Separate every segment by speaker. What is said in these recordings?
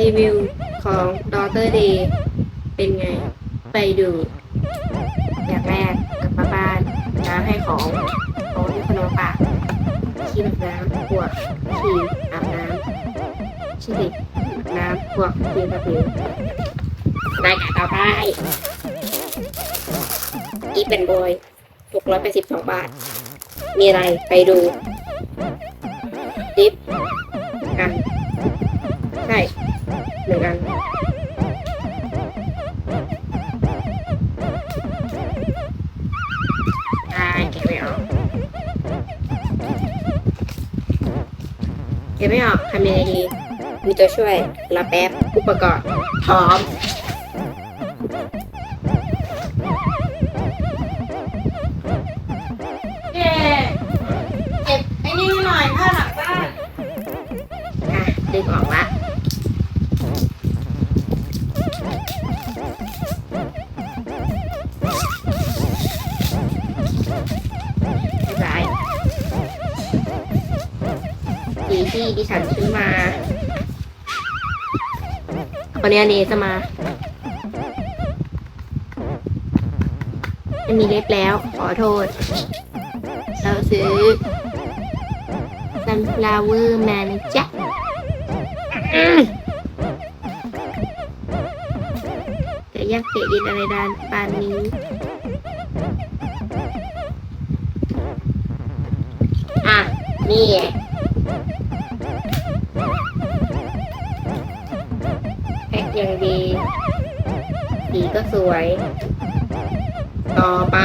Speaker 1: รีวิวของ Daughter Day เป็นไง ไปดู อย่างแรกกลับมาบ้านน้ำให้ของของที่ขนมปากขี้แบบน้ำขวดขี้อาบน้ำชิลิน้ำพวกกินกระพือรายการต่อไปอีเป็นบอยหกร้อยแปดสิบสองบาท มีอะไรไปดูดิฟกันใช่ หนึ่งอันได้เก็บไม่ออกเก็บไม่ออกทำยังไงดี มีตัวช่วยรอแป๊บ อุปกรณ์พร้อม
Speaker 2: เย่เก็บไอ้นี่ให้หน่อยผ้าหลักบ้าน
Speaker 1: อะดึงออกละ ที่ดิฉันซื้อมาวันนี้อันนี้จะมาไม่มีเล็บแล้ว ขอโทษ เราซื้อ sunflower man นะจ๊ะอืมจะยากเกะยินอะไรดานปานนี้อะ นี่ สีก็สวย ต่อไป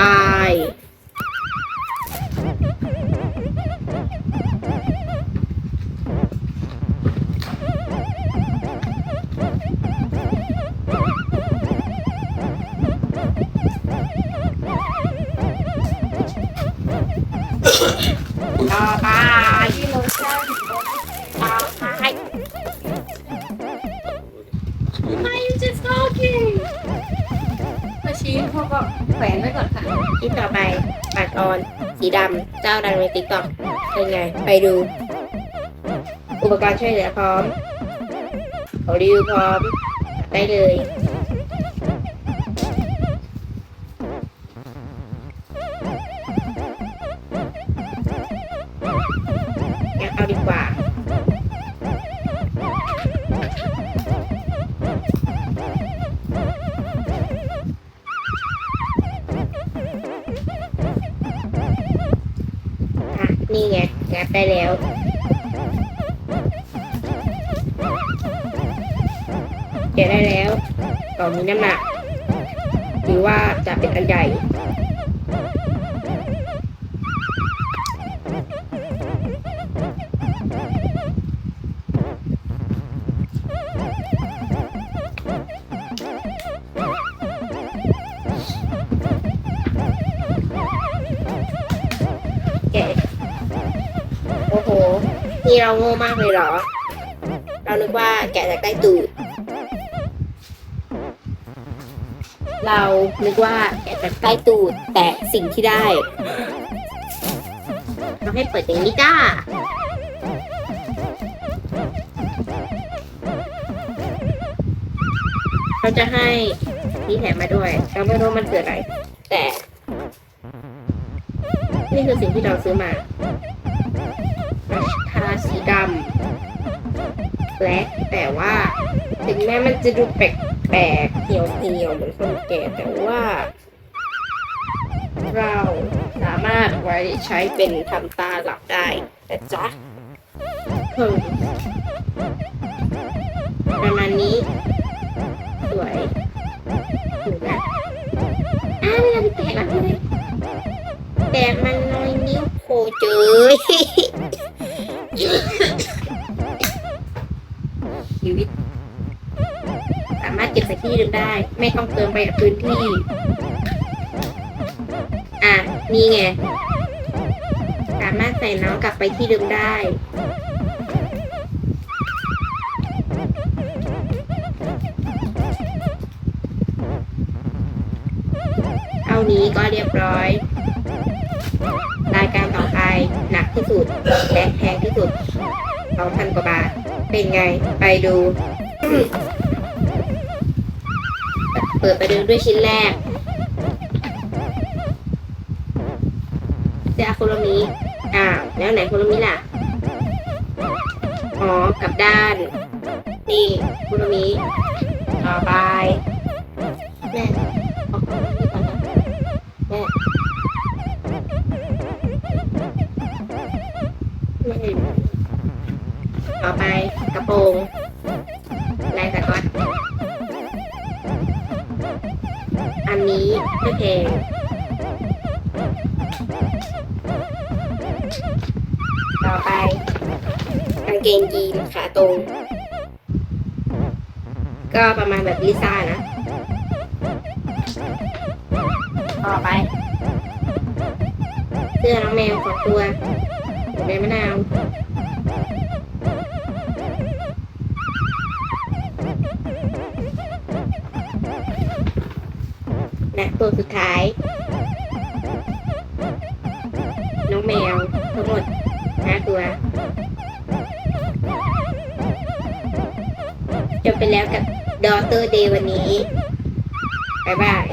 Speaker 1: ต่อไป
Speaker 2: ที่โลชั่น
Speaker 1: ต่อไป
Speaker 2: มาชี้เขาก็แขวนไว้ก่อนค่ะ
Speaker 1: ที่ต่อไปปัดออน สีดำเจ้าดังในติ๊กต็อกเป็นไง ไปดู อุปกรณ์ช่วยเหลือพร้อมของรีวิวพร้อม ได้เลยเอาดีกว่า นี่ไงงัดได้แล้วเกะได้แล้วกล่องมีน้ำหนักหรือว่าจะเป็นอันใหญ่ นี่เราโง่มากเลยเหรอ เรานึกว่าแกะจากใต้ตูด เรานึกว่าแกะจากใต้ตูดแต่สิ่งที่ได้เราให้เปิดอย่างนี้จ้าเขาจะให้นี่แถมมาด้วย เราไม่รู้มันคืออะไร แต่ นี่คือสิ่งที่เราซื้อมา สีดำแบล็คแต่ว่า ถึงแม้มันจะดูแปลกๆเหี่ยวเหี่ยวๆเหมือนคนแก่แต่ว่า เราสามารถไว้ใช้เป็นทำตาหลับได้แต่จ๊ะเพิ่งประมาณนี้ สวยถูกนะอ้าวเราไปแตะมันเลยแตะมันน้อยนิ้วโคเจย ชีวิต สามารถเก็บใส่ที่ดิมได้ ไม่ต้องเติมไปกับพื้นที่ อะ นี่ไง สามารถใส่น้องกลับไปที่เดิมได้เอานี้ก็เรียบร้อย รายการต่อไปหนักที่สุดและแพงที่สุดสองพันกว่าบาท เป็นไง ไปดู เปิดไปดูด้วยชิ้นแรกเสื้อคุโรมิอ่าแล้วไหนคุโรมิล่ะ อ๋อกลับด้าน นี่คุโรมิต่อไปแม่ โปรงลายสก๊อตอันนี้ไม่แพงต่อไปกางเกงยีนขาตรง ก็ประมาณแบบลิซ่านะ ต่อไป เสื้อน้องแมวสองตัวใบมะนาว แมวทั้งหมดห้าตัวจบไปแล้วกับดอเตอร์เดย์วันนี้ บ๊ายบาย